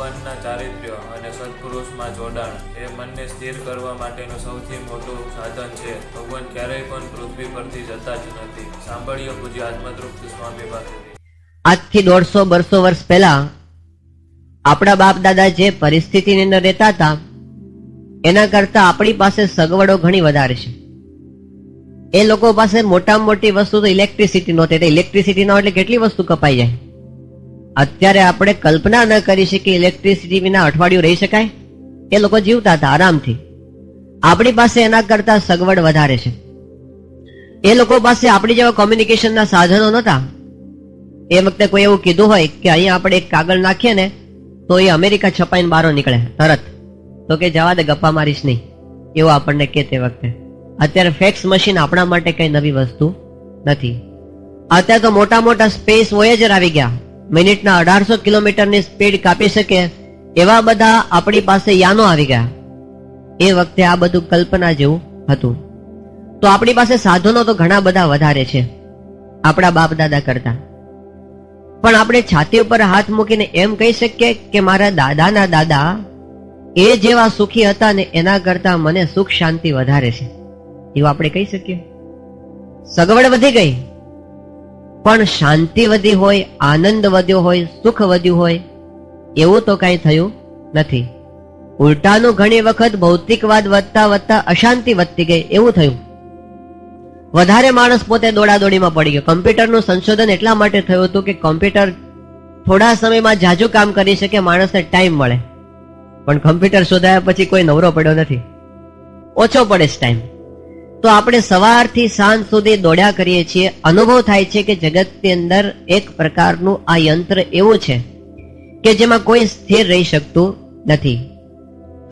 ભગવાનના ચારિત્ર્ય અને સત્પુરુષમાં જોડાણ એ મનને સ્થિર કરવા માટેનું સૌથી મોટું સાધન છે. ભગવાન ક્યારેય પણ પૃથ્વી પરથી જતા જ નથી. સાંભળ્યો પૂજ્ય આત્મતૃપ્ત સ્વામી પાસેથી આજથી દોઢસો બરસો વર્ષ પહેલા આપણા બાપ દાદા જે પરિસ્થિતિની અંદર રહેતા હતા, એના કરતા આપણી પાસે સગવડો ઘણી વધારે છે. એ લોકો પાસે મોટામાં મોટી વસ્તુ તો ઇલેક્ટ્રિસિટી નહોતી. ઇલેક્ટ્રિસિટી ના એટલે કેટલી વસ્તુ કપાઈ જાય? અત્યારે આપણે કલ્પના ન કરી શકીએ ઇલેક્ટ્રિસિટી વિના અઠવાડિયું રહી શકાય? એ લોકો જીવતા હતા આરામથી. આપણી પાસે એના કરતા સગવડ વધારે છે. એ લોકો પાસે આપણી જેવા કોમ્યુનિકેશનના સાધનો નહોતા. એ વખતે કોઈ એવું કીધું હોય કે અહીંયા આપણે એક કાગળ નાખીએ ને, તો એ અમેરિકા છપાઈને બહાર નીકળે, તરત. તો કે જવા દે, ગપ્પા મારીશ નહીં. એવું આપણને કે તે વખતે. અત્યારે ફેક્સ મશીન આપણા માટે કઈ નવી વસ્તુ નથી. અત્યારે તો મોટા મોટા સ્પેસ વોયેજર આવી ગયા. મિનિટના અઢારસો કિલોમીટરની સ્પીડ કાપી શકે એવા બધા આપણી પાસે યાનો આવી ગયા. એ વખતે આ બધું કલ્પના જેવું હતું. તો આપણી પાસે સાધનો તો ઘણા બધા વધારે છે, આપણા બાપ દાદા કરતા. પણ આપણે છાતી ઉપર હાથ મૂકીને એમ કહી શકીએ કે મારા દાદાના દાદા એ જેવા સુખી હતા ને એના કરતા મને સુખ શાંતિ વધારે છે. એવું આપણે કહી શકીએ. સગવડ વધી ગઈ. પણ શાંતિ વધી હોય, આનંદ વધ્યો હોય, સુખ વધ્યું હોય, એવું તો કઈ થયું નથી. ઉલટાનું ઘણી વખત ભૌતિકવાદ વધતા વધતા અશાંતિ વધતી ગઈ, એવું થયું. વધારે માણસ પોતે દોડાદોડીમાં પડી ગયો. કમ્પ્યુટરનું સંશોધન એટલા માટે થયું હતું કે કોમ્પ્યુટર થોડા સમયમાં જાજુ કામ કરી શકે, માણસને ટાઈમ મળે. પણ કમ્પ્યુટર શોધાયા પછી કોઈ નવરો પડ્યો નથી. ઓછો પડે છે ટાઈમ. તો આપણે સવારથી સાંજ સુધી દોડ્યા કરીએ છીએ. અનુભવ થાય છે કે જગતની અંદર એક પ્રકારનું આ યંત્ર એવું છે કે જેમાં કોઈ સ્થિર રહી શકતું નથી.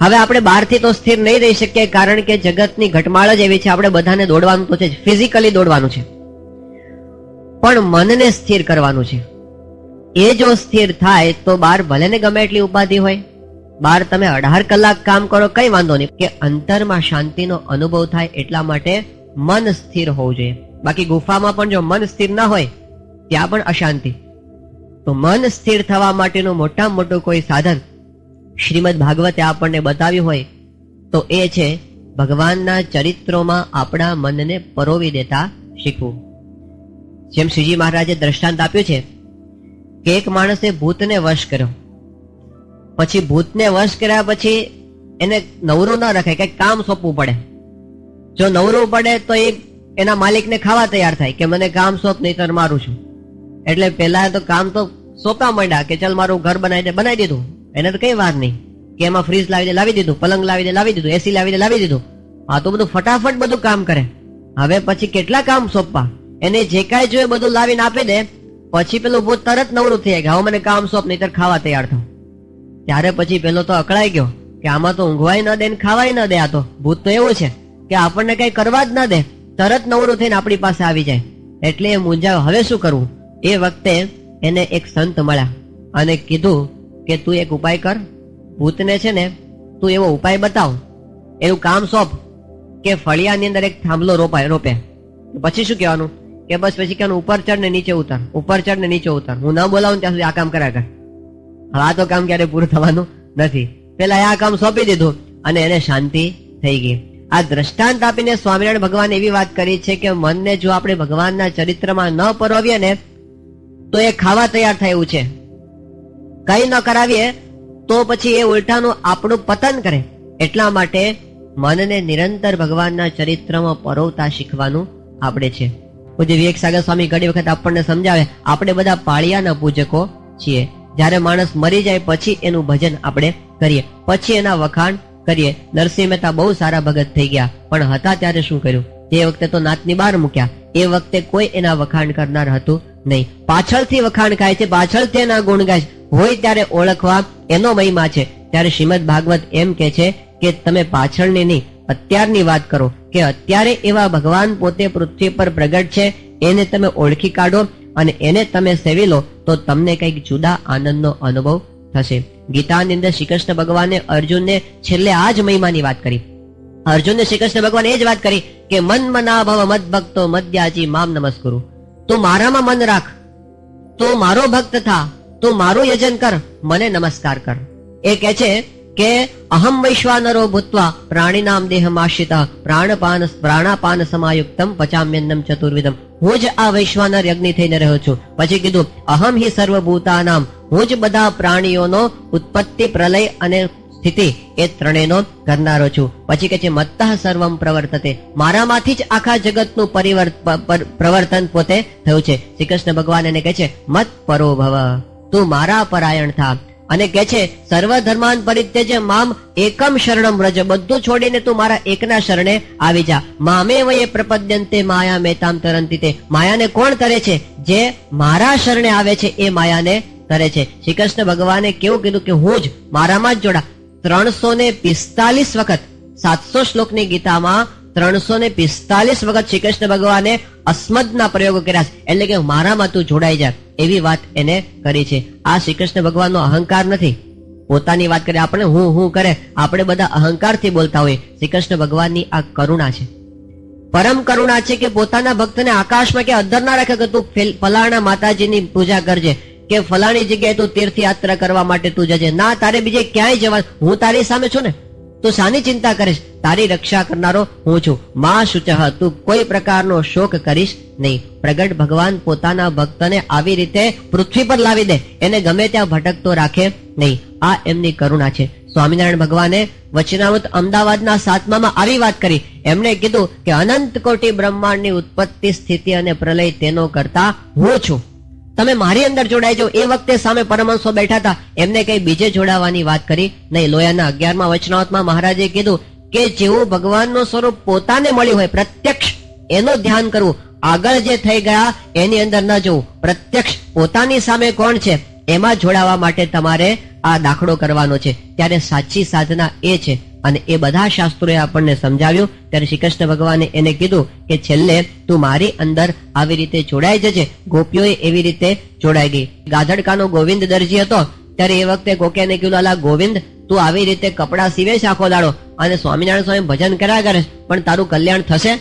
હવે આપણે બહારથી તો સ્થિર નહીં રહી શકીએ કારણ કે જગતની ઘટમાળ જ એવી છે, આપણે બધાને દોડવાનું તો છે ફિઝિકલી દોડવાનું છે. પણ મનને સ્થિર કરવાનું છે. એ જો સ્થિર થાય તો બહાર ભલે ને ગમે એટલી ઉપાધિ હોય. બહાર તમે અઢાર કલાક કામ કરો, કઈ વાંધો નહીં. કે અંતરમાં શાંતિનો અનુભવ થાય એટલા માટે મન સ્થિર હોવું જોઈએ. બાકી ગુફામાં પણ જો મન સ્થિર ના હોય, ત્યાં પણ અશાંતિ. તો મન સ્થિર થવા માટેનું મોટામાં મોટું કોઈ સાધન શ્રીમદ ભાગવતે આપણને બતાવ્યું હોય, તો એ છે ભગવાનના ચરિત્રોમાં આપણા મનને પરોવી દેતા શીખવું. જેમ શ્રીજી મહારાજે દ્રષ્ટાંત આપ્યું છે કે એક માણસે ભૂતને વશ કર્યો. પછી ભૂતને વશ કર્યા પછી એને નવરું ન રખાય, કંઈક કામ સોંપવું પડે. જો નવરું પડે તો એ એના માલિકને ખાવા તૈયાર થાય કે મને કામ સોંપ, નહીં મારું છું. એટલે પેલા તો કામ તો સોંપવા માંડ્યા કે ચાલ મારું ઘર બનાવી દે, બનાવી દીધું. એને તો કઈ વાર નહીં. કે એમાં ફ્રીજ લાવી દે, લાવી દીધું, પલંગ લાવી દે, લાવી દીધું, એસી લાવી દે, લાવી દીધું. આ તો બધું ફટાફટ બધું કામ કરે. હવે પછી કેટલા કામ સોંપવા? એને જે કાંઈ જોઈએ બધું લાવીને આપી દે. પછી પેલું ભૂત તરત નવરું થઈ કે હવે મને કામ સોંપ, નહીં ખાવા તૈયાર થાવ. ત્યારે પછી પેલો તો અકળાઈ ગયો કે આમાં તો ઊંઘવાય ન દે ને ખાવાય ન દે આ તો. ભૂત તો એવું છે કે આપણને કઈ કરવા જ ન દે. તરત નવરું થઈને આપણી પાસે આવી જાય. એટલે એ મૂંઝાયો હવે શું કરવું? એ વખતે એને એક સંત મળ્યા અને કીધું કે તું એક ઉપાય કર. ભૂતને છે ને, તું એવો ઉપાય બતાવ. એવું કામ સોંપ કે ફળિયાની અંદર એક થાંભલો રોપાય, રોપે. પછી શું કહેવાનું? કે બસ પછી કહેવાનું ઉપર ચડ ને નીચે ઉતર, ઉપર ચડ ને નીચે ઉતર. હું ના બોલાવું ત્યાં સુધી આ કામ કર્યા કર. હવે આ તો કામ ક્યારે પૂરું થવાનું નથી. પેલા આ કામ સોંપી દીધું અને એને શાંતિ થઈ ગઈ. આ દ્રષ્ટાંત આપીને સ્વામિનારાયણ ભગવાન એવી વાત કરી છે કે મનને જો આપણે ભગવાનના ચરિત્રમાં ન પરોવીએ ને, તો એ ખાવા તૈયાર થાય એવું છે. કઈ ન કરાવીએ, તો પછી એ ઉલટાનું આપણું પતન કરે. એટલા માટે મનને નિરંતર ભગવાનના ચરિત્રમાં પરોવતા શીખવાનું આપણે છે. પૂજ્ય વિવેક સાગર સ્વામી ઘણી વખત આપણને સમજાવે, આપણે બધા પાળિયાના પૂજકો છીએ. જ્યારે માણસ મરી જાય પછી એનું ભજન આપણે કરીએ. પછી એના વખાણ કરીએ. નરસિંહ મહેતા બહુ સારા ભગત થઈ ગયા. પણ હતા ત્યારે શું કર્યું? તે વખતે તો નાતની બહાર મૂક્યા. એ વખતે કોઈ એના વખાણ કરનાર હતું નહીં. પાછળથી વખાણ ખાય છે, પાછળથી એના ગુણ ગાય. હોય ત્યારે ઓળખવા એનો મહિમા છે. ત્યારે શ્રીમદ ભાગવત એમ કે છે કે તમે પાછળની નહીં, અત્યારની વાત કરો કે અત્યારે એવા ભગવાન પોતે પૃથ્વી પર પ્રગટ છે, એને તમે ઓળખી કાઢો અને એને તમે સેવી લો, તો તમને કંઈક જુદા આનંદનો અનુભવ થશે. ગીતાની અંદર શ્રી કૃષ્ણ ભગવાને અર્જુનને છેલ્લે આ જ મહિમાની વાત કરી. અર્જુનને શ્રી કૃષ્ણ ભગવાન એ જ વાત કરી કે, મન મના ભવ મદ ભક્તો મદ્યાજી મામ નમસ્કુરુ. તું મારામાં મન રાખ. તું મારો ભક્ત થા. તું મારું યજન કર. મને નમસ્કાર કર. એ કહે છે કે અહમ વૈશ્વાનરો ભૂતવા પ્રાણીનામ દેહમાશ્રિત પ્રાણપાન પ્રાણાપાન સમાયુક્તમ પચામ્યન્નમ ચતુર્વિધમ હું જ આ વૈશ્વાનર યજ્ઞ થઈને રહ્યો છું પછી કીધું અહમ હિ સર્વભૂતાનામ હું જ બધા પ્રાણીઓનો ઉત્પત્તિ પ્રલય અને સ્થિતિ એ ત્રણેયનો કરનારો છું પછી કે છે મત્તઃ સર્વમ પ્રવર્તતે મારામાંથી જ આખા જગતનું પરિવર્ત પ્રવર્તન પોતે થયું છે શ્રી કૃષ્ણ ભગવાન એને કહે છે મત પરો ભવ તું મારા પરાયણ થા અને કે છે સર્વ ધર્માન પરિત્યજે મામ એકમ શરણમ વ્રજ. બધું છોડીને તું મારા એકના શરણે આવી જા. મામે વયે પ્રપદ્યંતે માયા મેતામ તરંતી તે માયાને કોણ તરે છે? જે મારા શરણે આવે છે, એ માયાને તરે છે. શ્રી કૃષ્ણ ભગવાને કેવું કીધું કે, હું જ, મારામાં જ જોડા. ત્રણસો ને પિસ્તાલીસ વખત સાતસો શ્લોકની ગીતામાં ત્રણસો ને પિસ્તાલીસ વખત શ્રી કૃષ્ણ ભગવાને અસ્મદના પ્રયોગો કર્યા છે. એટલે કે મારામાં તું જોડાઈ જા. એવી વાત એને કરી છે. આ શ્રી કૃષ્ણ ભગવાનનો અહંકાર નથી. પોતાની વાત કરે આપણે હું હું કરે. આપણે બધા અહંકારથી બોલતા હોઈએ. શ્રી કૃષ્ણ ભગવાનની આ કરુણા છે. પરમ કરુણા છે કે પોતાના ભક્તને આકાશમાં કે અધર ના રાખે કે તું ફેલ- ફલાણા માતાજીની પૂજા કરજે. કે ફલાણી જગ્યાએ તું તીર્થયાત્રા કરવા માટે તું જજે. ના, તારે બીજે ક્યાંય જવા, હું તારી સામે છું ને? તું શાની ચિંતા કરીશ. તારી રક્ષા કરનારો હું છું. માં શુચહ તું કોઈ પ્રકારનો શોક કરીશ નહીં. પ્રગટ ભગવાન પોતાના ભક્તને આવી રીતે પૃથ્વી પર લાવી દે. એને ગમે ત્યાં ભટકતો રાખે નહીં. આ એમની કરુણા છે. સ્વામિનારાયણ ભગવાને વચનામૃત અમદાવાદના સાતમામાં આવી વાત કરી. એમણે કીધું કે અનંત કોટી બ્રહ્માંડની ઉત્પત્તિ, સ્થિતિ અને પ્રલય તેનો કરતા હું છું. તમે મારી અંદર જોડાઈ જાઓ. એ વખતે સામે પરમહંસો બેઠા હતા. એમને કઈ બીજે જોડાવાની વાત કરી નહીં. લોયાના અગિયારમાં વચનાવતમાં મહારાજે કીધું કે જેવું ભગવાનનું સ્વરૂપ પોતાને મળ્યું હોય, પ્રત્યક્ષ એનું ધ્યાન કરવું. આગળ જે થઈ ગયા, એની અંદર ન જવું. પ્રત્યક્ષ પોતાની સામે કોણ છે, એમાં જોડાવા માટે તમારે આ દાખલો કરવાનો છે. ત્યારે સાચી સાધના એ છે અને એ બધા શાસ્ત્રોએ આપણને સમજાવ્યું. ત્યારે શ્રી કૃષ્ણ ભગવાને એને કીધું કે છેલ્લે તું મારી અંદર આવી રીતે જોડાઈ જજે. ગોપીઓએ એવી રીતે જોડાઈ ગઈ. ગાધડકાનો ગોવિંદ દરજી હતો. ત્યારે એ વખતે ગોકેને કીધું અલા ગોવિંદ, તું આવી રીતે કપડા સીવે છે આખો દાડો અને સ્વામિનારાયણ સ્વામી ભજન કર્યા કરે પણ તારું કલ્યાણ થશે.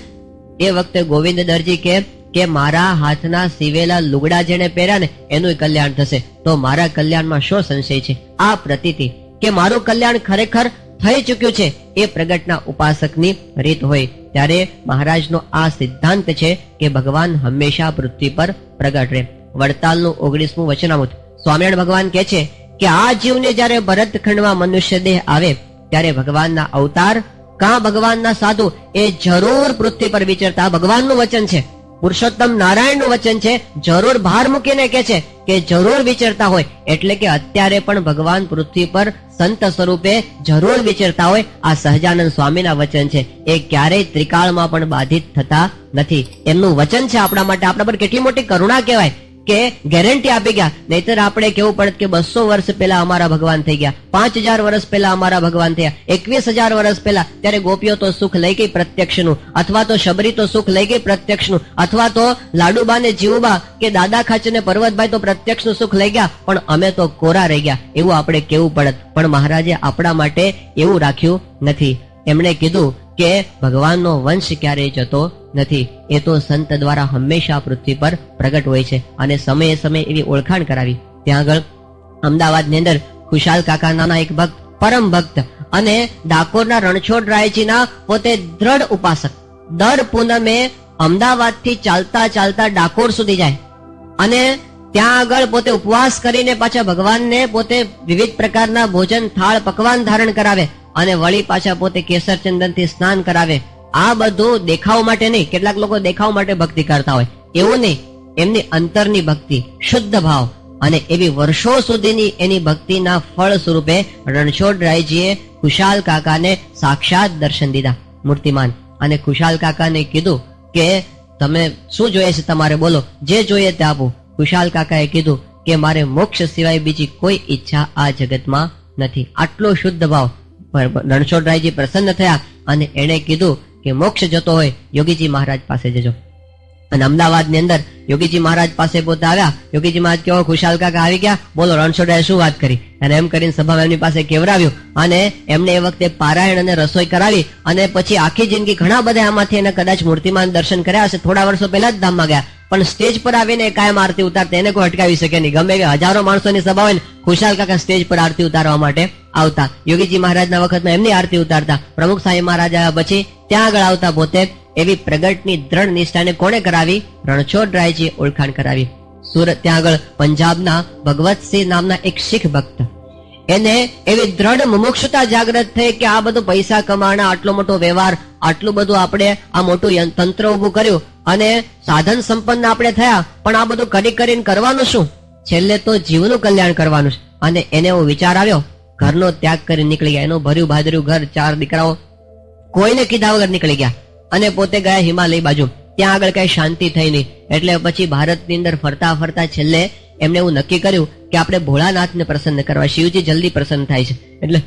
એ વખતે ગોવિંદ દરજી કે કે મારા હાથના સીવેલા લુગડા જેને પહેર્યા ને, એનું કલ્યાણ થશે. તો મારા કલ્યાણમાં શું સંશય છે? આ પ્રતીતિ. કે મારું કલ્યાણ ખરેખર થઈ ચૂક્યું છે એ પ્રગટના ઉપાસકની રીત હોય. ત્યારે મહારાજનો આ સિદ્ધાંત છે કે ભગવાન હંમેશા પૃથ્વી પર પ્રગટ રહે. વડતાલનું ઓગણીસમું વચનામૃત. સ્વામિનારાયણ ભગવાન કહે છે કે આ જીવને જ્યારે ભરતખંડમાં મનુષ્ય દેહ આવે, ત્યારે ભગવાનના અવતાર, કાં ભગવાનના સાધુ, એ જરૂર પૃથ્વી પર વિચરતા ભગવાનનું વચન છે. પુરુષોત્તમ નારાયણનું વચન છે, જરૂર ભાર મૂકીને કે છે કે જરૂર વિચરતા હોય, એટલે કે અત્યારે પણ ભગવાન પૃથ્વી પર સંત સ્વરૂપે જરૂર વિચરતા હોય, આ સહજાનંદ સ્વામીના વચન છે. એ ક્યારેય ત્રિકાળમાં પણ બાધિત થતા નથી. એમનું વચન છે આપણા માટે. આપણા પર કેટલી મોટી કરુણા કહેવાય. કે ગેરંટી આપી ગયા. નહીતર આપણે કેવું પડત કે બસો વર્ષ પહેલા અમારા ભગવાન થઈ ગયા. પાંચ હજાર વર્ષ પહેલા અમારા ભગવાન થયા. એકવીસ હજાર વર્ષ પહેલા. ત્યારે ગોપીઓ તો સુખ લઈ ગઈ પ્રત્યક્ષનું. અથવા તો શબરી તો સુખ લઈ ગઈ પ્રત્યક્ષનું. અથવા તો લાડુબા ને જીવુબા કે દાદા ખાચ ને પર્વતભાઈ તો પ્રત્યક્ષનું સુખ લઈ ગયા. પણ અમે તો કોરા રહી ગયા. એવું આપણે કેવું પડત પણ મહારાજે આપણા માટે એવું રાખ્યું નથી. એમણે કીધું કે ભગવાનનો વંશ ક્યારેય જતો નથી. એ તો સંત દ્વારા હંમેશા પૃથ્વી પર પ્રગટ હોય છે અને સમયે સમયે એવી ઓળખાણ કરાવી. ત્યાં આગળ અમદાવાદની અંદર ખુશાલ કાકા નાના એક ભક્ત, પરમ ભક્ત અને ડાકોરના રણછોડ રાયજીના પોતે દ્રઢ ઉપાસક. દર પૂનમે અમદાવાદથી ચાલતા ચાલતા ડાકોર સુધી જાય અને ત્યાં આગળ પોતે ઉપવાસ કરીને પાછા ભગવાનને પોતે વિવિધ પ્રકારના ભોજન, થાળ, પકવાન ધારણ કરાવે અને વળી પાછા પોતે કેસર ચંદનથી સ્નાન કરાવે. આ બધું દેખાવ માટે નહીં, કેટલાક લોકો દેખાવ માટે ભક્તિ કરતા હોય. એવું નહીં, એમની અંતરની ભક્તિ, શુદ્ધ ભાવ. અને એવી વર્ષો સુધીની એની ભક્તિના ફળ સ્વરૂપે રણછોડ રાયજીએ ખુશાલ કાકાને સાક્ષાત દર્શન દીધા, મૂર્તિમાન. અને ખુશાલ કાકાને કીધું કે, તમે શું જોઈએ છે તમારે? બોલો. જે જોઈએ તે આપો. ખુશાલ કાકાએ કીધું કે, મારે મોક્ષ સિવાય બીજી કોઈ ઈચ્છા આ જગતમાં નથી. આટલો શુદ્ધ ભાવ રણછોડરાયજી પ્રસન્ન થયા અને એણે કીધું કે મોક્ષ જતો હોય, યોગીજી મહારાજ પાસે જજો. અને અમદાવાદની અંદર યોગીજી મહારાજ પાસે પોતે આવ્યા. યોગીજી મહારાજ કેવો ખુશાલ કાકા આવી ગયા? બોલો રણછોડરાએ શું વાત કરી? અને એમ કરીને સભામાં એમની પાસે કેવરાવ્યું અને એમને એ વખતે પારાયણ અને રસોઈ કરાવી. અને પછી આખી જિંદગી ઘણા બધા આમાંથી એને કદાચ મૂર્તિમાન દર્શન કર્યા હશે. થોડા વર્ષો પહેલા જ ધામમાં ગયા. પણ સ્ટેજ પર આવીને કાયમ આરતી ઉતારતા. એને કોઈ અટકાવી શકે નહીં. ગમે હજારો માણસોની સભા હોય ને, ખુશાલ કાકા સ્ટેજ પર આરતી ઉતારવા માટે આવતા. યોગીજી મહારાજના વખતમાં એમની આરતી ઉતારતા. પ્રમુખ સાહેબ મહારાજ આવ્યા પછી ત્યાં આગળ આવતા પોતે એવી પ્રગટની દ્રઢ નિષ્ઠાને કોણે કરાવી? રણછોડરાયજી ઓળખાણ કરાવી. સુરત ત્યાં આગળ પંજાબના ભગવતસિંહ નામના એક શીખ ભક્ત. એને એવી દ્રઢ મુમુક્ષતા જાગૃત થઈ કે આ બધું પૈસા કમાણા, આટલો મોટો વ્યવહાર, આટલું બધું આપણે આ મોટું તંત્ર ઊભું કર્યું અને સાધન સંપન્ન આપણે થયા. પણ આ બધું કરી કરીને કરવાનું શું? છેલ્લે તો જીવનું કલ્યાણ કરવાનું છે. અને એને એવો વિચાર આવ્યો ઘરનો ત્યાગ કરી નીકળી ગયા. એનું ભર્યું ભાદર્યું ઘર, ચાર દીકરાઓ કોઈને કીધા વગર નીકળી ગયા. અને પોતે ગયા હિમાલય બાજુ. ત્યાં આગળ કઈ શાંતિ થઈ નહીં. એટલે પછી ભારતની અંદર ફરતા ફરતા છેલ્લે એમણે એવું નક્કી કર્યું કે આપણે ભોળાનાથને પ્રસન્ન કરવા. શિવજી જલ્દી પ્રસન્ન થાય છે. એટલે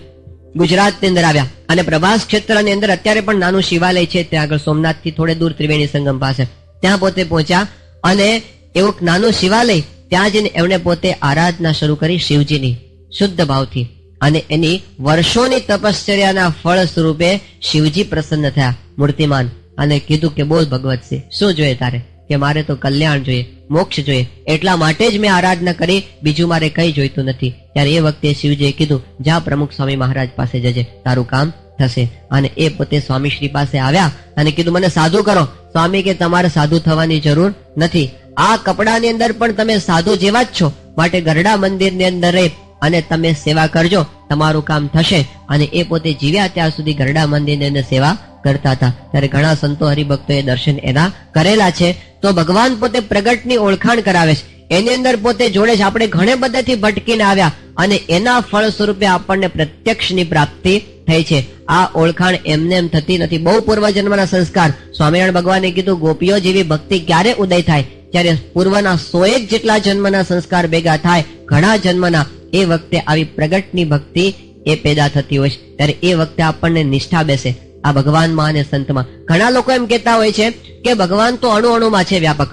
ગુજરાતની અંદર આવ્યા. અને પ્રભાસ ક્ષેત્રની અંદર અત્યારે પણ નાનું શિવાલય છે. ત્યાં આગળ સોમનાથથી થોડે દૂર ત્રિવેણી સંગમ પાસે. ત્યાં પોતે પહોંચ્યા. અને એવું નાનું શિવાલય, ત્યાં જઈને એમણે પોતે આરાધના શરૂ કરી શિવજીની. શુદ્ધ ભાવથી. અને એની વર્ષોની તપશ્ચર્યાના ફળ સ્વરૂપે શિવજી પ્રસન્ન થયા. મૂર્તિમાન અને કીધું કે બોલ ભગવતસિંહ શું જોઈએ તારે? કે મારે તો કલ્યાણ જોઈએ, મોક્ષ જોઈએ. એટલા માટે જ મેં આરાધના કરી, બીજું મારે કઈ જોઈતું નથી. ત્યારે એ વખતે શિવજીએ કીધું, જા પ્રમુખ સ્વામી મહારાજ પાસે જજે, તારું કામ થશે. અને એ પોતે સ્વામી શ્રી પાસે આવ્યા અને કીધું, મને સાધુ કરો. સ્વામી, કે તમારે સાધુ થવાની જરૂર નથી. આ કપડાની અંદર પણ તમે સાધુ જેવા જ છો. માટે ગરડા મંદિરની અંદર અને તમે સેવા કરજો, તમારું કામ થશે. અને એ પોતે જીવ્યા ત્યાં સુધી ગરડા મંદિરને સેવા કરતા હતા. ત્યારે ઘણા સંતો હરિભક્તોએ દર્શન એના કરેલા છે. તો ભગવાન પોતે પ્રગટની ઓળખાણ કરાવે છે. એની અંદર પોતે જોડે છે. આપણે ઘણે બધાથી ભટકીને આવ્યા. અને એના ફળ સ્વરૂપે આપણને પ્રત્યક્ષની પ્રાપ્તિ થઈ છે. આ ઓળખાણ એમને એમ થતી નથી. બહુ પૂર્વજન્મના સંસ્કાર. સ્વામિનારાયણ ભગવાને કીધું, ગોપીઓ જેવી ભક્તિ ક્યારે ઉદય થાય? જ્યારે પૂર્વના સોએક જેટલા જન્મના સંસ્કાર ભેગા થાય, ઘણા જન્મના. એ વખતે આવી પ્રગટની ભક્તિ એ પેદા થતી હોય છે. ત્યારે એ વખતે આપણને નિષ્ઠા બેસે. આ ભગવાનમાં અને સંતમાં. ઘણા લોકો એમ કહેતા હોય છે કે ભગવાન તો અણુ અણુમાં છે વ્યાપક.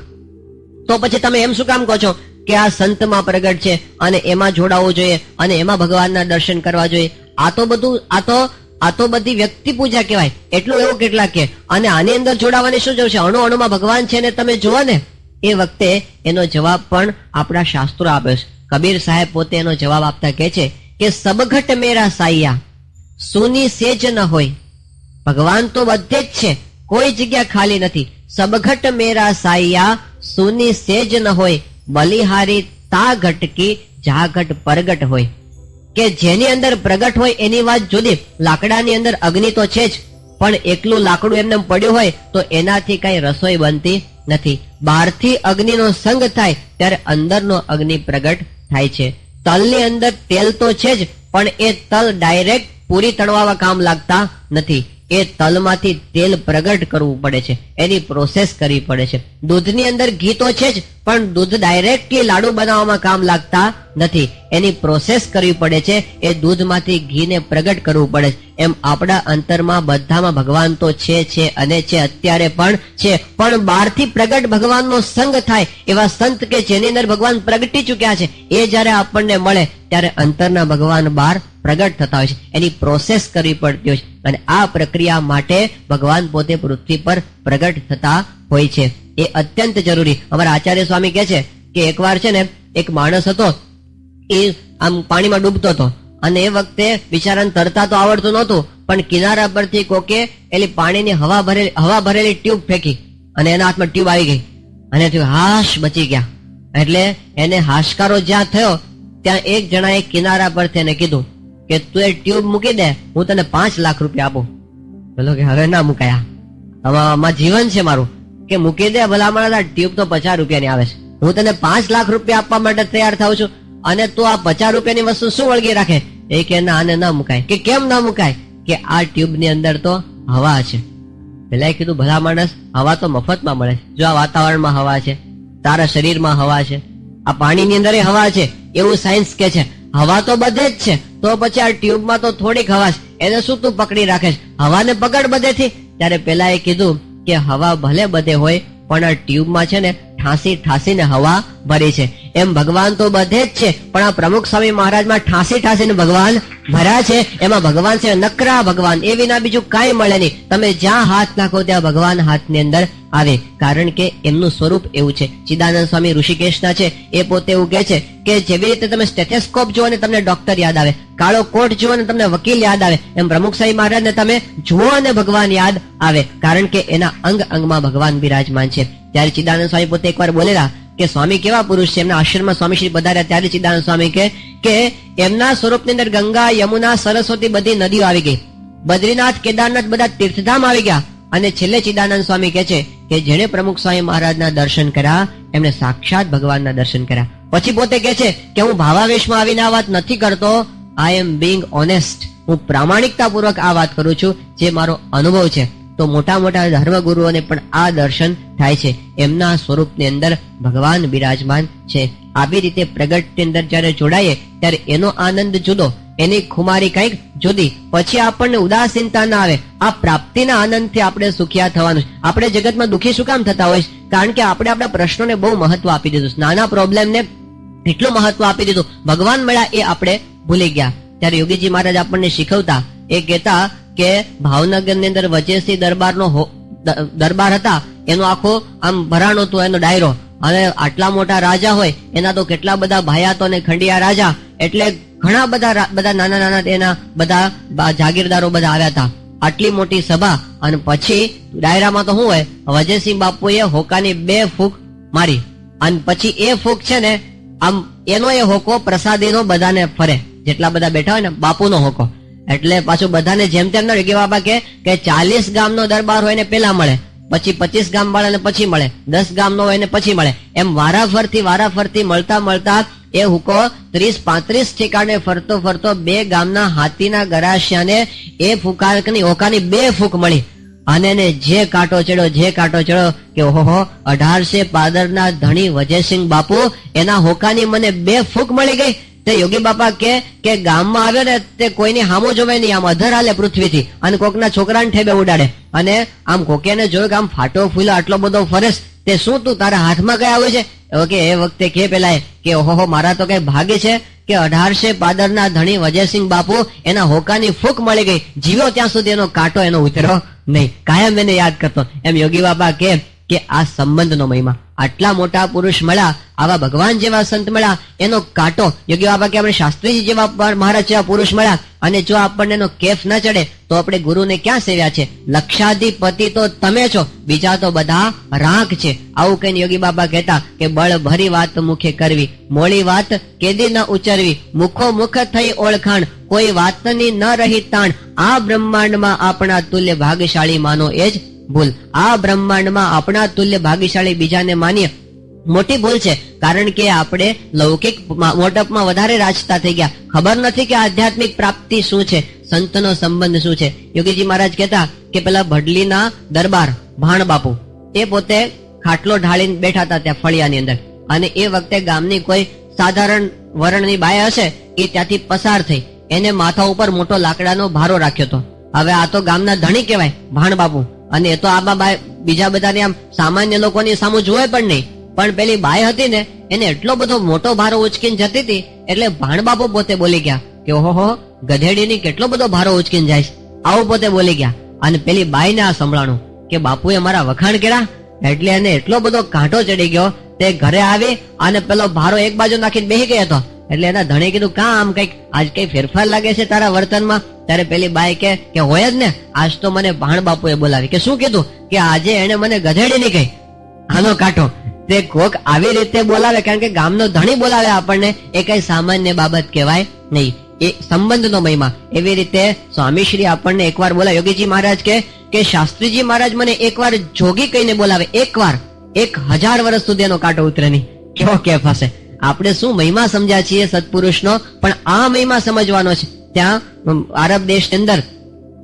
તો પછી તમે એમ શું કામ કહો છો? કે આ સંતમાં પ્રગટ છે અને એમાં જોડાવવું જોઈએ અને એમાં ભગવાનના દર્શન કરવા જોઈએ. આ તો બધું, આ તો આ તો બધી વ્યક્તિ પૂજા કહેવાય. એટલું એવું કેટલા કે અને આની અંદર જોડાવાની શું જરૂર છે? અણુ અણુમાં ભગવાન છે ને તમે જુઓ ને. એ વખતે એનો જવાબ પણ આપણા શાસ્ત્રો આપે છે. કબીર સાહેબ પોતે એનો જવાબ આપતા કહે છે કે સબઘટ મેરા સાયા સુની સેજ ન હોય. ભગવાન તો બધે જ છે, કોઈ જગ્યા ખાલી નથી. સબઘટ મેરા સાયા સુની સેજ ન હોય, બલિહારી તા ઘટકી જાઘટ પરગટ હોય. કે જેની અંદર પ્રગટ હોય એની વાત જુદી, લાકડાની અંદર અગ્નિ તો છે જ, પણ એકલું લાકડું એમને પડ્યું હોય તો એનાથી કઈ રસોઈ બનતી નથી. બહારથી અગ્નિનો સંગ થાય, ત્યારે અંદરનો અગ્નિ પ્રગટ થાય છે. તલની અંદર તેલ તો છે જ, પણ એ તલ ડાયરેક્ટ પૂરી તળવામાં કામ લાગતા નથી. એ તલમાંથી તેલ પ્રગટ કરવું પડે છે. એની પ્રોસેસ કરવી પડે છે. દૂધની અંદર ઘી તો છે જ, પણ દૂધ ડાયરેક્ટલી લાડુ બનાવવામાં કામ લાગતા નથી. એની પ્રોસેસ કરવી પડે છે, એ દૂધમાંથી ઘીને પ્રગટ કરવું પડે છે. એમ આપણા અંતરમાં બધામાં ભગવાન તો છે છે અને છે અત્યારે પણ છે. પણ બહારથી પ્રગટ ભગવાનનો સંગ થાય, એવા સંત કે જેની અંદર ભગવાન પ્રગટી ચુક્યા છે, એ જ્યારે આપણને મળે, ત્યારે અંતરના ભગવાન બહાર પ્રગટ થતા હોય છે. એની પ્રોસેસ કરવી પડતી હોય છે. અને આ પ્રક્રિયા માટે ભગવાન પોતે પૃથ્વી પર પ્રગટ થતા હોય છે. એ અત્યંત જરૂરી. અમારા આચાર્ય સ્વામી કહે છે કે એકવાર છે ને એક માણસ હતો, એ આમ પાણીમાં ડૂબતો હતો. અને એ વખતે બિચારાને તરતા તો આવડતું નહોતું, પણ કિનારા પરથી કોકે એલી પાણીની હવા ભરેલી હવા ભરેલી ટ્યુબ ફેંકી અને એના હાથમાં ટ્યુબ આવી ગઈ. અને તે હાશ બચી ગયા. એટલે એને હાશકારો જ્યાં થયો, ત્યાં એક જણાએ કિનારા પરથી એને કીધું કે તું એ ટ્યુબ મૂકી દે, હું તને પાંચ લાખ રૂપિયા આપું. બોલો કે હવે ના મુકાયા. આમાં જીવન છે મારું. કે મૂકી દે, ભલા ભલામણ ટ્યુબ તો પચાસ રૂપિયાની આવે છે. હું તને પાંચ લાખ રૂપિયા આપવા માટે તૈયાર થાઉં છું અને તું આ પચાસ રૂપિયાની વસ્તુ શું વળગી રાખે? એ કે ના, આને ના મુકાય. કે કેમ ના મુકાય? કે આ ટ્યુબની અંદર તો હવા છે. પેલા કીધું, ભલા માણસ, હવા તો મફતમાં મળે જો આ વાતાવરણમાં હવા છે, તારા શરીરમાં હવા છે, આ પાણીની અંદર હવા છે, એવું સાયન્સ કે છે. હવા તો બધે જ છે. તો પછી આ ટ્યુબમાં તો થોડીક હવા છે. એને શું તું પકડી રાખે હવાને પકડ બધેથી. ત્યારે પેલા એ કીધું કે હવા ભલે બધે હોય, પણ આ ટ્યુબમાં છે ને ઠાંસી ઠાંસીને હવા ભરી છે. એમ ભગવાન તો બધે જ છે, પણ આ પ્રમુખ સ્વામી મહારાજમાં ઠાસી ઠાંસીને ભગવાન ભર્યા છે, એમાં ભગવાન છે, નકરા ભગવાન, એ વિના બીજું કાંઈ મળે નહીં. તમે જ્યાં હાથ નાખો ત્યાં ભગવાન હાથની અંદર આવે, કારણ કે એમનું સ્વરૂપ એવું છે. ચિદાનંદ સ્વામી ઋષિકેશના છે, એ પોતે એવું કહે છે કે જેવી રીતે તમે સ્ટેથેસ્કોપ જુઓ ને તમને ડોક્ટર યાદ આવે, કાળો કોટ જુઓ ને તમને વકીલ યાદ આવે, એમ પ્રમુખ સાહેબ મહારાજને તમે જુઓ અને ભગવાન યાદ આવે, કારણ કે એના અંગ અંગમાં ભગવાન બિરાજમાન છે. ત્યારે ચિદાનંદ સ્વામી પોતે એકવાર બોલેલા કે સ્વામી કેવા પુરુષ છે? એમના આશ્રમમાં સ્વામી શ્રી પધાર્યા. ત્યારે ચિદાનંદ સ્વામી કે કે એમના સ્વરૂપની અંદર ગંગા, યમુના, સરસ્વતી બધી નદીઓ આવી ગઈ. બદ્રીનાથ, કેદારનાથ બધા તીર્થધામ આવી ગયા. અને છેલ્લે ચિદાનંદ સ્વામી કહે છે કે જેણે પ્રમુખ સ્વામી મહારાજના દર્શન કર્યા, એમણે સાક્ષાત ભગવાનના દર્શન કર્યા. પછી પોતે કહે છે કે હું ભાવાવેશમાં આવીને આ વાત નથી કરતો. આઈ એમ બિંગ ઓનેસ્ટ હું પ્રામાણિકતાપૂર્વક આ વાત કરું છું, જે મારો અનુભવ છે. તો મોટા મોટા ધર્મગુરુઓને પણ આ દર્શન થાય છે એમના સ્વરૂપની અંદર ભગવાન બિરાજમાન છે આવી રીતે પ્રગટની અંદર જ્યારે જોડાઈએ, ત્યારે એનો આનંદ જુદો, એની ખુમારી કંઈક જુદી પછી આપણને ઉદાસીનતા ના આવે આ પ્રાપ્તિના આનંદથી આપણે સુખિયા થવાનું. આપણે જગતમાં દુઃખી શું કામ થતા હોય? કારણ કે આપણે આપણા પ્રશ્નોને બહુ મહત્વ આપી દીધું. નાના પ્રોબ્લેમને એટલું મહત્વ આપી દીધું ભગવાન મળ્યા એ આપણે ભૂલી ગયા ત્યારે યોગીજી મહારાજ આપણને શીખવતા, એ કહેતા કે ભાવનગરની અંદર વચેસી દરબારનો દરબાર હતા, એનો આખો આમ ભરાણો હતો, એનો ડાયરો. હવે આટલા મોટા રાજા હોય, એના તો કેટલા બધા ભાયાતો અને ખંડિયા રાજા, એટલે ઘણા બધા બધા નાના નાના એના બધા જાગીરદારો બધા આવ્યા હતા. આટલી મોટી સભા, અને પછી ડાયરામાં તો શું હોય, વજયસિંહ બાપુએ હોકાની બે ફૂંક મારી. અને પછી એ ફૂક છે ને, આમ એનો એ હોકો પ્રસાદીનો બધાને ફરે. જેટલા બધા બેઠા હોય ને, બાપુનો હોકો. એટલે પાછું બધાને જેમ તેમ ના કે બાબા કે કે ચાલીસ ગામનો દરબાર હોય ને પેલા મળે. પછી પચીસ ગામ વાળાને પછી મળે. દસ ગામનો હોય ને પછી મળે. એમ વારાફરતી વારાફરતી મળતા મળતા એ હુકો ત્રીસ પાંત્રીસ ઠેકાણે ફરતો ફરતો બે ગામના હાથીના ગરાશિયાને એ ફૂકાની હોકાની બે ફૂક મળી. અને એને જે કાંટો ચડ્યો, જે કાંટો ચડ્યો કે ઓહો અઢારસે પાદરના ધણી વજયસિંહ બાપુ, એના હોકાની મને બે ફૂક મળી ગઈ. તે યોગી બાપા કે ગામમાં આવે ને તે કોઈની હામો જોવે નહીં. આમ અધર હાલે પૃથ્વીથી. અને કોકના છોકરાને ઠેબે ઉડાડે. અને આમ કોકેને જોયું કે આમ ફાટો ફૂલો આટલો બધો ફરસ, તે શું તું તારા હાથમાં કઈ આવે છે? ઓકે એ વખતે કે પેલા કે ઓહો મારા તો કઈ ભાગે છે કે અઢારસે પાદરના ધણી વજયસિંહ બાપુ એના હોકાની ફૂક મળી ગઈ. જીવ્યો ત્યાં સુધી એનો કાંટો એનો ઉતર્યો નહીં. કાયમ એને યાદ કરતો. એમ યોગી બાપા કે કે આ સંબંધનો મહિમા. આટલા મોટા પુરુષ મળ્યા, આવા ભગવાન જેવા સંત મળ્યા, એનો કાંટો. યોગ્ય બાબા કે આપણે શાસ્ત્રીજી જેવા મહારાજ જેવા પુરુષ મળ્યા. અને જો આપણને એનો કેફ ન ચડે, તો આપણે ગુરુને ક્યાં સેવ્યા છે? લક્ષાધિપતિ તો તમે છો, બીજા તો બધા રાખ છે. આવું કહીને યોગી બાબા કહેતા કે બળ ભરી વાત મુખે કરવી. મોળી વાત કેદી ન ઉચરવી. મુખો મુખ થઈ ઓળખાણ. કોઈ વાતની ન રહી તાણ. આ બ્રહ્માંડમાં આપણા તુલ્ય ભાગ્યશાળી માનો એ જ ભૂલ આ બ્રહ્માંડમાં આપણા તુલ્ય ભાગ્યશાળી બીજાને માનીએ. મોટી ભૂલ છે, કારણ કે આપણે લૌકિક મોટપમાં વધારે રાજતા થઈ ગયા. ખબર નથી કે આધ્યાત્મિક પ્રાપ્તિ શું છે, સંતનો સંબંધ શું છે. યોગીજી મહારાજ કહેતા કે પેલા ભડલીના દરબાર, ભાણ બાપુ. એ પોતે ખાટલો ઢાળીને બેઠા હતા ત્યાં ફળિયાની અંદર. અને એ વખતે ગામની કોઈ સાધારણ વરણની બાય હશે, એ ત્યાંથી પસાર થઈ. એને માથા ઉપર મોટો લાકડાનો ભારો રાખ્યો હતો. હવે આ તો ગામના ધણી કહેવાય, ભાણ બાપુ. અને એ તો આ બાય બીજા બધાની આમ સામાન્ય લોકોની સામું જોવે પણ નહીં. પણ પેલી બાય હતી ને, એને એટલો બધો મોટો ભારો ઉચકીને જતી હતી, એટલે ભાણબાપુ પોતે બોલી ગયા કે ઓહો ગધેડીની કેટલો બધો ભારો ઉચકીને જાય. આવું પોતે બોલી ગયા. અને પેલી બાઈને આ સંભળાણું કે બાપુએ મારા વખાણ કર્યા, એટલે એને એટલો બધો કાંટો ચડી ગયો, તે ઘરે આવી અને પેલો ભારો એક બાજુ નાખીને બેસી ગયો હતો. એટલે એના ધણે કીધું, કા કંઈક આજ કઈ ફેરફાર લાગે છે તારા વર્તનમાં? ત્યારે પેલી બાઈ કે હોય જ ને, આજ તો મને ભાણ બાપુએ બોલાવી. કે શું કીધું? કે આજે એને મને ગધેડી ની કહી. આનો કાંટો. તે કોક આવી રીતે બોલાવે, કારણ કે ગામનો ધણી બોલાવે આપણને, એ કઈ સામાન્ય બાબત કહેવાય નહીં. એ સંબંધનો મહિમા. એવી રીતે સ્વામીશ્રી આપણને એકવાર બોલાવે. યોગીજી મહારાજ કે કે શાસ્ત્રીજી મહારાજ મને એકવાર જોગી કહીને બોલાવે. એકવાર. એક હજાર વર્ષ સુધી એનો કાંટો ઉતરે નહીં. કેવો કે હશે. આપણે શું મહિમા સમજ્યા છીએ સત્પુરુષનો? પણ આ મહિમા સમજવાનો છે. ત્યાં આરબ દેશની અંદર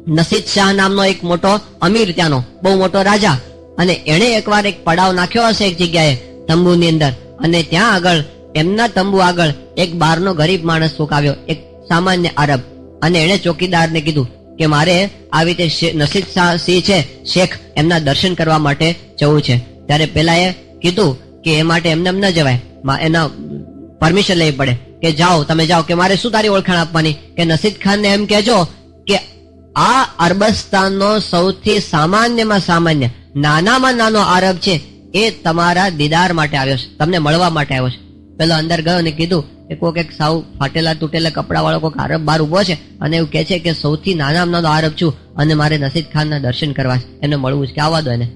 નસીદ શાહ નામનો એક મોટો અમીર ત્યાંનો, બહુ મોટો રાજા. અને એણે એકવાર એક પડાવ નાખ્યો હશે એક જગ્યાએ, તંબુની અંદર. અને ત્યાં આગળ, એમના તંબુ આગળ એક બારનો ગરીબ માણસ સુકાવ્યો, એક સામાન્ય આરબ. અને એણે ચોકીદારને કીધું કે મારે આવી રીતે નસીદ શાહ સિંહ છે, શેખ, એમના દર્શન કરવા માટે જવું છે. ત્યારે પેલા એ કીધું કે એ માટે એમને એમ ન જવાય. એના પરમિશન લેવી પડે કે જાઓ, તમે જાઓ કે મારે શું તારી ઓળખાણ આપવાની? કે નસીદ ખાનને એમ કહેજો કે આ અરબસ્તાનનો સૌથી સામાન્યમાં સામાન્ય, નાનામાં નાનો આરબ છે, એ તમારા દીદાર માટે આવ્યો છે, તમને મળવા માટે આવ્યો છે. પેલો અંદર ગયો અને કીધું કે કોઈક એક સાવ ફાટેલા તૂટેલા કપડા વાળો કોઈક આરબ બાર ઊભો છે અને એવું કહે છે કે સૌથી નાનામાં નાનો આરબ છું અને મારે નસીદ ખાનના દર્શન કરવા એને મળવું છે કે આવવા દો એને.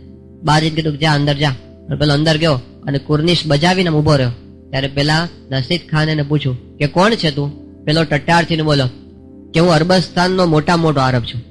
બાર જઈને કીધું જા, અંદર જા. પેલો અંદર ગયો અને કુર્નિશ બજાવીને ઊભો રહ્યો. ત્યારે પેલા નસીદ ખાન એને પૂછ્યું કે, કોણ છે તું? પેલો ટટ્ટારથી બોલો કે હું અરબસ્તાનનો મોટા મોટો આરબ છું.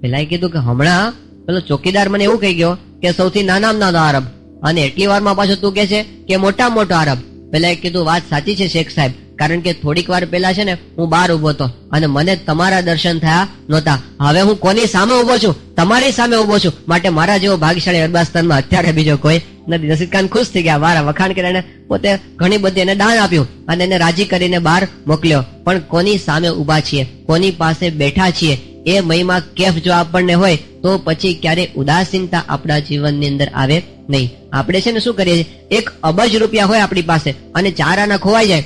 પેલાએ કીધું કે, હમણાં? પેલો ચોકીદાર મને એવું કહી ગયો કે, સૌથી નાનામાં નાનો આરબ. અને એટલી વારમાં પાછો તું કે છે કે મોટા મોટો આરબ. પેલા કીધું, વાત સાચી છે, શેખ સાહેબ. કારણ કે થોડીક વાર પહેલા છે ને હું બહાર ઊભો હતો અને મને તમારા દર્શન થયા નહોતા. હવે હું કોની સામે ઊભો છું? તમારી સામે ઊભો છું. માટે મારા જેવો ભાગ્યશાળી અરબાસ્તાનમાં અત્યારે બીજો કોઈ નથી. રસીદ ખાન ખુશ થઈ ગયા. વારા વખાણ કરીને પોતે ઘણી બધી એને દાન આપ્યું અને એને રાજી કરીને બહાર મોકલ્યો. પણ કોની સામે ઊભા છીએ? કોની પાસે બેઠા છીએ? એ મહિમા કેફ જો આપણને હોય, તો પછી ક્યારે ઉદાસીનતા આપણા જીવનની અંદર આવે નહીં. આપણે છે ને શું કરીએ છીએ? એક અબજ રૂપિયા હોય આપણી પાસે અને ચાર આના ખોવાઈ જાય.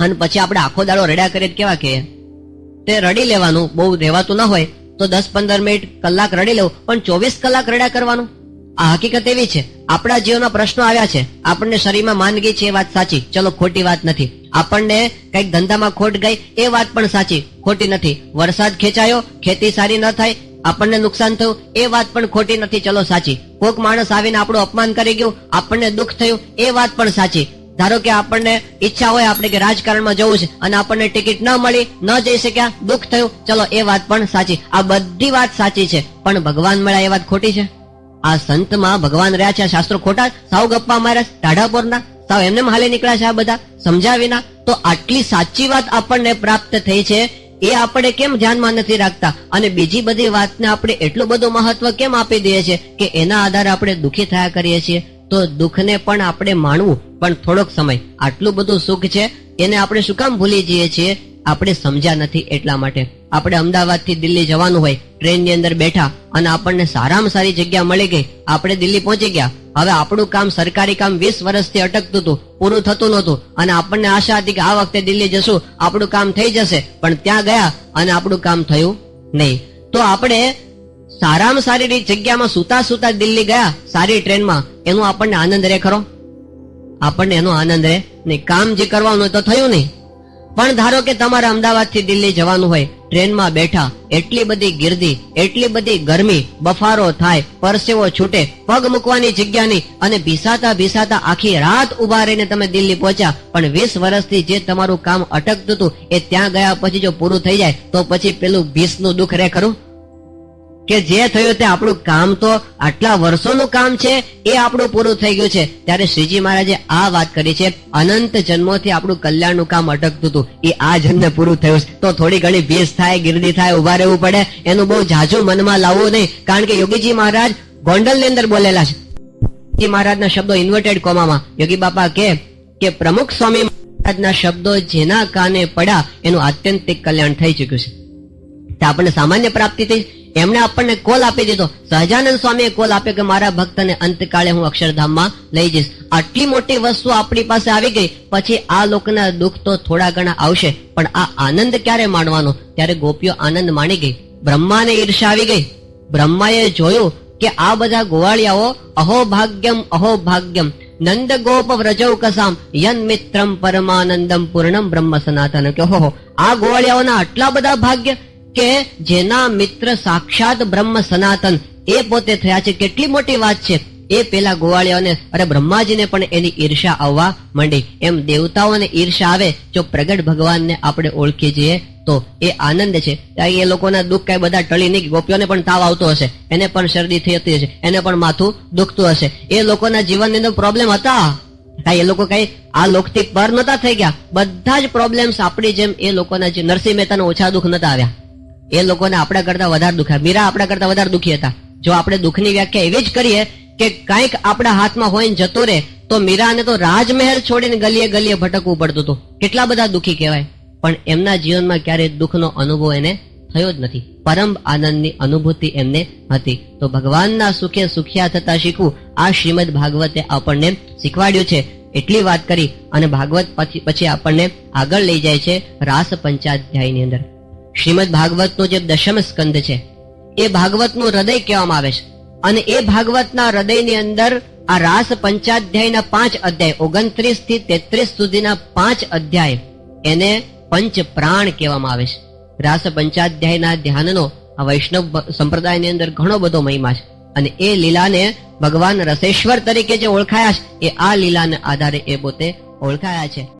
અને પછી આપણે આખો દાડો રડ્યા કરીએ કેવા કે? તે રડી લેવાનું, બહુ રહેવાતું ના હોય, તો દસ પંદર મિનિટ કલાક રડી લેવું, પણ ચોવીસ કલાક રડ્યા કરવાનું? આ હકીકત એવી છે, આપણા જીવનના પ્રશ્નો આવ્યા છે, આપણને શરીરમાં માંદગી છે એ વાત સાચી, ચલો ખોટી વાત નથી. આપણને કંઈક ધંધામાં ખોટ ગઈ, એ વાત પણ સાચી, ખોટી નથી. વરસાદ ખેંચાયો, ખેતી સારી ન થાય, આપણને નુકસાન થયું, એ વાત પણ ખોટી નથી, ચલો સાચી. કોક માણસ આવીને આપણું અપમાન કરી ગયું, આપણને દુઃખ થયું, એ વાત પણ સાચી. ધારો કે આપણને ઈચ્છા હોય આપણે કે રાજકારણમાં જવું છે અને આપણને ટિકિટ ન મળી, ન જઈ શક્યા, દુઃખ થયું, ચલો એ વાત પણ સાચી. આ બધી વાત સાચી છે, પણ ભગવાન મળ્યા એ વાત ખોટી છે? આ સંતમાં ભગવાન રહ્યા છે શાસ્ત્રો ખોટા? સાવ ગપ્પા માર્યા ટાઢાપોરના સાવ એમને હાલે નીકળ્યા છે આ બધા? સમજાવીના? તો આટલી સાચી વાત આપણને પ્રાપ્ત થઈ છે, એ આપણે કેમ ધ્યાનમાં નથી રાખતા? અને બીજી બધી વાતને આપણે એટલું બધું મહત્વ કેમ આપી દઈએ છીએ કે એના આધારે આપણે દુઃખી થયા કરીએ છીએ? તો દુઃખને પણ આપણે માણવું, પણ થોડોક સમય. આટલું બધું સુખ છે, એને આપણે શું કામ ભૂલી જઈએ છીએ? આપણે સમજ્યા નથી એટલા માટે. આપણે અમદાવાદથી દિલ્હી જવાનું હોય, ટ્રેનની અંદર બેઠા, અને આપણને સારામાં સારી જગ્યા મળી ગઈ. આપણે દિલ્હી પહોંચી ગયા. હવે આપણું કામ સરકારી કામ વીસ વર્ષથી અટકતું હતું, પૂરું થતું નહોતું, અને આપણને આશા હતી કે આ વખતે દિલ્હી જશું, આપણું કામ થઈ જશે. પણ ત્યાં ગયા, અને આપણું કામ થયું નહીં. તો આપણે સારામાં સારી જગ્યામાં સુતા સુતા દિલ્હી ગયા, સારી ટ્રેનમાં. એનો આપણને આનંદ રહે ખરો? આપણને એનો આનંદ રહે. ને કામ જે કરવાનું તો થયું નહીં. પણ ધારો કે તમારે અમદાવાદથી દિલ્હી જવાનું હોય, ટ્રેનમાં બેઠા, એટલી બધી ગીર્દી, એટલી બધી ગરમી, બફારો થાય, પરસેવો છૂટે, પગ મૂકવાની જગ્યા નહીં, અને ભીસાતા ભીસાતા આખી રાત ઊભા રહીને તમે દિલ્હી પહોંચ્યા. પણ વીસ વર્ષથી જે તમારું કામ અટકતું હતું, એ ત્યાં ગયા પછી જો પૂરું થઈ જાય, તો પછી પેલું ભીસનું દુઃખ રહે ખરું? કે જે થયું તે આપણું કામ તો આટલા વર્ષોનું કામ છે, એ આપણું પૂરું થઈ ગયું છે. ત્યારે શ્રીજી મહારાજે આ વાત કરી છે, અનંત જન્મોથી આપણું કલ્યાણનું કામ અટકતું હતું. એ આ જન્મ પૂરું થયું તો થોડી ઘણી ભેસ થાય, ગીરદી થાય ઊભા રહેવું પડે. એનું બહુ ઝાઝું મનમાં લાવવું નહીં. કારણ કે યોગીજી મહારાજ ગોંડલની અંદર બોલેલા છે. યોગી મહારાજના શબ્દો ઇન્વર્ટેડ કોમામાં. યોગી બાપા કે કે પ્રમુખ સ્વામી મહારાજના શબ્દો જેના કાને પડ્યા, એનું આત્યંતિક કલ્યાણ થઈ ચુક્યું છે. આપણને સામાન્ય પ્રાપ્તિ થઈ એમણે આપણને કોલ આપી દીધો. સહજાનંદ સ્વામીએ કોલ આપ્યો કે મારા ભક્તને અંતકાળે હું અક્ષરધામમાં લઈ જઈશ. આટલી મોટી વસ્તુ આપણી પાસે આવી ગઈ. પછી આ લોકોના દુઃખ તો થોડા ઘણા આવશે, પણ આ આનંદ ક્યારે માણવાનો? ત્યારે ગોપીઓ આનંદ માણી ગઈ. બ્રહ્માને ઈર્ષા આવી ગઈ. બ્રહ્માએ જોયું કે આ બધા ગોવાળિયાઓ, અહો ભાગ્યમ અહો ભાગ્યમ, નંદ ગોપ વ્રજવ કસામ, યન મિત્રમ પરમાનંદમ પૂર્ણમ બ્રહ્મ સનાતન. કે હો આ ગોવાળિયાઓના આટલા બધા ભાગ્ય કે જેના મિત્ર સાક્ષાત બ્રહ્મ સનાતન. એ પોતે થયા છે. કેટલી મોટી વાત છે. એ પેલા ગોવાળિયાઓને, અરે બ્રહ્માજીને પણ એની ઈર્ષા આવવા માંડી. એમ દેવતાઓને ઈર્ષા આવે, જો પ્રગટ ભગવાનને આપણે ઓળખી જઈએ, તો એ આનંદ છે. એ લોકોના દુઃખ કઈ બધા ટળી નહીં, ગોપીઓને પણ તાવ આવતો હશે. એને પણ શરદી થતી હશે. એને પણ માથું દુખતું હશે. એ લોકોના જીવનની અંદર પ્રોબ્લેમ હતા. એ લોકો કઈ આ લોકથી પર નતા થઈ ગયા. બધા જ પ્રોબ્લેમ્સ આપણી જેમ એ લોકોના જે નરસિંહ મહેતાના ઓછા દુઃખ નતા આવ્યા. એ લોકોને આપણા કરતા વધારે દુખ્યા. મીરા આપણા કરતા વધારે દુખી હતા. જો આપણે દુઃખની વ્યાખ્યા એવી જ કરીએ કે કંઈક આપણા હાથમાં હોય ને જતો રહે, તો મીરાને તો રાજમહેલ છોડીને ગલીએ ગલીએ ભટકવું પડતું હતું. કેટલા બધા દુઃખી કહેવાય. પણ એમના જીવનમાં ક્યારેય દુઃખનો અનુભવ એને થયો જ નથી. પરમ આનંદની અનુભૂતિ એમને હતી. તો ભગવાનના સુખે સુખિયા થતા શીખવું આ શ્રીમદ ભાગવતે આપણને શીખવાડ્યું છે. એટલી વાત કરી અને ભાગવત પછી પછી આપણને આગળ લઈ જાય છે રાસ પંચાધ્યાયની અંદર. શ્રીમદ ભાગવતનો જે દશમ સ્કંદ છે, એ ભાગવતનું હૃદય કહેવામાં આવે છે. અને એ ભાગવતના હૃદયની અંદર આ રાસ પંચાધ્યાયના પાંચ અધ્યાય, ઓગણત્રીસથી તેત્રીસ સુધીના પાંચ અધ્યાય, એને પંચ પ્રાણ કહેવામાં આવે છે. રાસ પંચાધ્યાયના ધ્યાનનો આ વૈષ્ણવ સંપ્રદાયની અંદર ઘણો બધો મહિમા છે. અને એ લીલાને ભગવાન રસેશ્વર તરીકે જે ઓળખાયા છે, એ આ લીલાને આધારે એ પોતે ઓળખાયા છે.